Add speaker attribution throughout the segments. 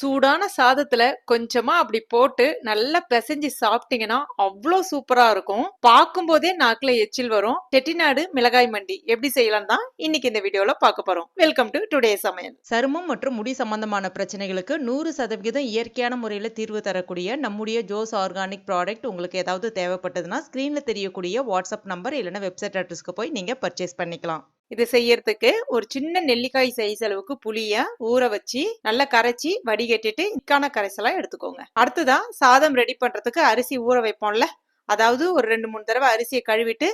Speaker 1: சூடான சாதத்துல கொஞ்சமா அப்படி போட்டு நல்லா பிசைஞ்சு சாப்பிட்டீங்கன்னா அவ்வளோ சூப்பரா இருக்கும். பார்க்கும் போதே நாக்குல எச்சில் வரும். செட்டிநாடு மிளகாய் மண்டி எப்படி செய்யலாம் தான் இன்னைக்கு இந்த வீடியோல பார்க்க போறோம். வெல்கம் டு டுடே சமையல்.
Speaker 2: சருமம் மற்றும் முடி சம்பந்தமான பிரச்சனைகளுக்கு நூறு சதவிகிதம் இயற்கையான முறையில் தீர்வு தரக்கூடிய நம்முடைய ஜோஸ் ஆர்கானிக் ப்ராடக்ட் உங்களுக்கு ஏதாவது தேவைப்பட்டதுன்னா ஸ்க்ரீனில் தெரியக்கூடிய வாட்ஸ்அப் நம்பர் இல்லைன்னா வெப்சைட் அட்ரஸ்க்கு போய் நீங்கள் பர்ச்சேஸ் பண்ணிக்கலாம்.
Speaker 1: இது செய்யறதுக்கு ஒரு சின்ன நெல்லிக்காய் சைஸ் அளவுக்கு புளிய ஊற வச்சு நல்லா கரைச்சி வடிகட்டிட்டு இக்கான கரைசலா எடுத்துக்கோங்க. அடுத்ததா சாதம் ரெடி பண்றதுக்கு அரிசி ஊற வைப்போம்ல. அதாவது ஒரு ரெண்டு மூணு தடவை அரிசியை கழுவிட்டு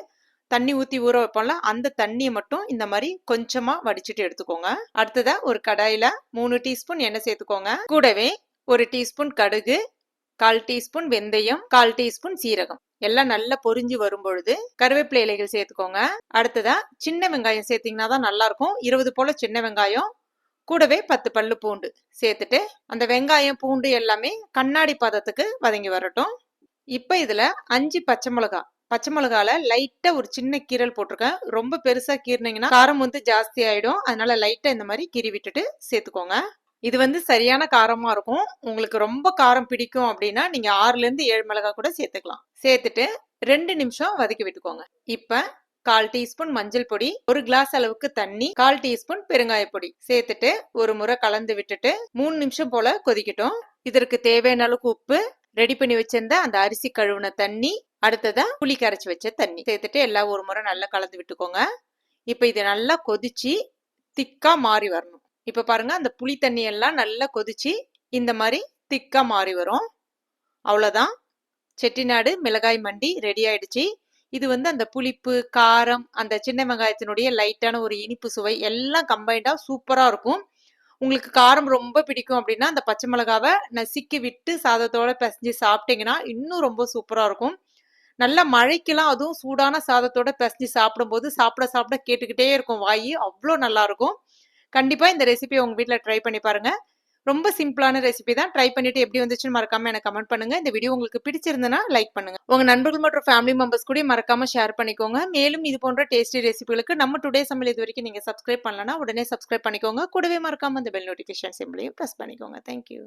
Speaker 1: தண்ணி ஊற்றி ஊற வைப்போம்ல. அந்த தண்ணியை மட்டும் இந்த மாதிரி கொஞ்சமாக வடிச்சிட்டு எடுத்துக்கோங்க. அடுத்ததாக ஒரு கடாயில் மூணு டீஸ்பூன் எண்ணெய் சேர்த்துக்கோங்க. கூடவே ஒரு டீஸ்பூன் கடுகு கால் டீஸ்பூன் வெந்தயம் கால் டீஸ்பூன் சீரகம். எல்லாம் நல்லா பொரிஞ்சு வரும் பொழுது கருவேப்பிலை இலைகள் சேர்த்துக்கோங்க. அடுத்ததா சின்ன வெங்காயம் சேர்த்தீங்கன்னா தான் நல்லா இருக்கும் இருபது போல சின்ன வெங்காயம் கூடவே பத்து பல்லு பூண்டு சேர்த்துட்டு அந்த வெங்காயம் பூண்டு எல்லாமே கண்ணாடி பதத்துக்கு வதங்கி வரட்டும். இப்போ இதில் அஞ்சு பச்சை மிளகா. பச்சை மிளகால லைட்டா ஒரு சின்ன கீரல் போட்டிருக்கேன். ரொம்ப பெருசா கீறினீங்கன்னா காரம் வந்து ஜாஸ்தி ஆயிடும். அதனால லைட்டா இந்த மாதிரி கீறி விட்டுட்டு சேர்த்துக்கோங்க. இது வந்து சரியான காரமா இருக்கும். உங்களுக்கு ரொம்ப காரம் பிடிக்கும் அப்படின்னா நீங்க ஆறுல இருந்து ஏழு மிளகாய் கூட சேர்த்துக்கலாம். சேர்த்துட்டு ரெண்டு நிமிஷம் வதக்கி விட்டுக்கோங்க. இப்ப கால் டீஸ்பூன் மஞ்சள் பொடி ஒரு கிளாஸ் அளவுக்கு தண்ணி கால் டீஸ்பூன் பெருங்காய பொடி சேர்த்துட்டு ஒரு முறை கலந்து விட்டுட்டு மூணு நிமிஷம் போல கொதிக்கட்டும். இதற்கு தேவையான அளவுக்கு உப்பு ரெடி பண்ணி வச்சிருந்த அந்த அரிசி கழுவுன தண்ணி அடுத்ததா புளி கரைச்சி வச்ச தண்ணி சேர்த்துட்டு எல்லாம் ஒரு முறை நல்லா கலந்து விட்டுக்கோங்க. இப்ப இது நல்லா கொதிச்சு திக்கா மாறி வரணும். இப்போ பாருங்க அந்த புளி தண்ணி எல்லாம் நல்லா கொதிச்சு இந்த மாதிரி திக்கா மாறி வரும். அவ்வளோதான் செட்டிநாடு மிளகாய் மண்டி ரெடி ஆயிடுச்சு. இது வந்து அந்த புளிப்பு காரம் அந்த சின்ன வெங்காயத்தினுடைய லைட்டான ஒரு இனிப்பு சுவை எல்லாம் கம்பைண்டாக சூப்பராக இருக்கும். உங்களுக்கு காரம் ரொம்ப பிடிக்கும் அப்படின்னா அந்த பச்சை மிளகாவை நசுக்கி விட்டு சாதத்தோட பிசைஞ்சு சாப்பிட்டீங்கன்னா இன்னும் ரொம்ப சூப்பராக இருக்கும். நல்ல மழைக்கெல்லாம் அதுவும் சூடான சாதத்தோட பிசைஞ்சு சாப்பிடும்போது சாப்பிட சாப்பிட கேட்டுக்கிட்டே இருக்கும் வாய். அவ்வளோ நல்லாயிருக்கும் கண்டிப்பாக இந்த ரெசிபி உங்கள் வீட்டில் ட்ரை பண்ணி பாருங்க. ரொம்ப சிம்பிளான ரெசிபி தான். ட்ரை பண்ணிட்டு எப்படி வந்துச்சுன்னு மறக்காம எனக்கு கமெண்ட் பண்ணுங்க. இந்த வீடியோ உங்களுக்கு பிடிச்சிருந்தனா லைக் பண்ணுங்க. உங்க நண்பர்கள் மற்றும் ஃபேமிலி மெம்பர்ஸ் கூட மறக்காம ஷேர் பண்ணிக்கோங்க. மேலும் இது போன்ற டேஸ்டி ரெசிபிகளுக்கு நம்ம டுடே சமையல் இது வரைக்கும் நீங்க சப்ஸ்கிரைப் பண்ணலன்னா உடனே சப்ஸ்கிரைப் பண்ணிக்கோங்க. கூடவே மறக்காம இந்த பெல் நோட்டிஃபிகேஷன் சிம்பிளையும் ப்ரெஸ் பண்ணிக்கோங்க. Thank you